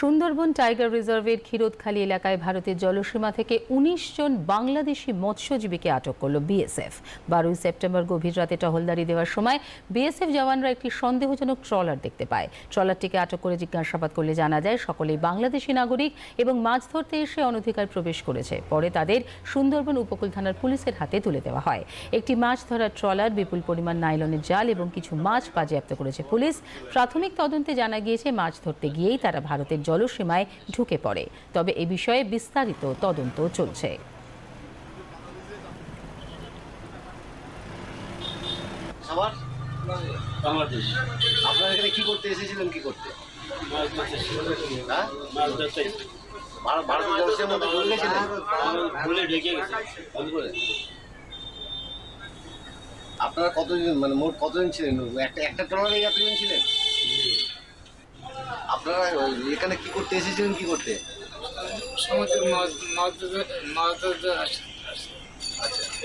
Sundarban tiger রিজার্ভের ক্ষীরোদখালী এলাকায় ভারতের জলসীমা থেকে উনিশ জন বাংলাদেশি মৎস্যজীবীকে আটক করল বিএসএফ। বারোই সেপ্টেম্বর গভীর রাতে টহলদারি দেওয়ার সময় বিএসএফ জওয়ানরা একটি সন্দেহজনক ট্রলার দেখতে পায়। ট্রলারটিকে আটক করে জিজ্ঞাসাবাদ করলে জানা যায়, সকলেই বাংলাদেশি নাগরিক এবং মাছ ধরতে এসে অনধিকার প্রবেশ করেছে। পরে তাদের সুন্দরবন উপকূল থানার পুলিশের হাতে তুলে দেওয়া হয়। একটি মাছ ধরার ট্রলার বিপুল পরিমাণ নাইলনের জাল এবং কিছু মাছ বাজেয়াপ্ত করেছে পুলিশ। প্রাথমিক তদন্তে জানা গিয়েছে, মাছ ধরতে গিয়েই তারা ভারতের জলসীমায় ঢুকে পড়ে। তবে এ বিষয়ে বিস্তারিত তদন্ত চলছে। আপনারা এখানে কি করতে এসেছিলেন, কি করতে? হ্যাঁ? মানে মোট কতজন ছিলেন? একটা একটা ট্রলারে এতজন ছিলেন? আপনারা ওই এখানে কি করতে এসেছিলেন কি করতে? সমুদ্রের মাছ মাছ মাছ আসে।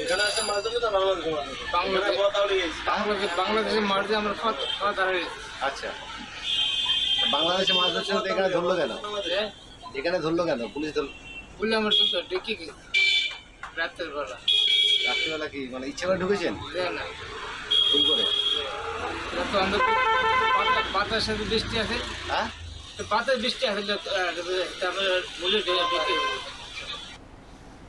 এখানে আসে মাছ ধরতে বাংলাদেশে বাংলাদেশ বাংলাদেশ মাছ দিয়ে আমরা খাওয়া খাওয়া দাঁড়া আচ্ছা। বাংলাদেশে মাছ ধরছেন তো এখানে ধরলো কেন? এখানে ধরলো কেন? পুলিশ ধরলো? বললে আমার ডেকে গেছে। রাতের বেলা। রাত্রিবেলা কি মানে ইচ্ছে করে ঢুকেছেন? না ভুল করে। সাথে বৃষ্টি আছে। হ্যাঁ? তো পাতার বৃষ্টি আহ, তারপরে বলে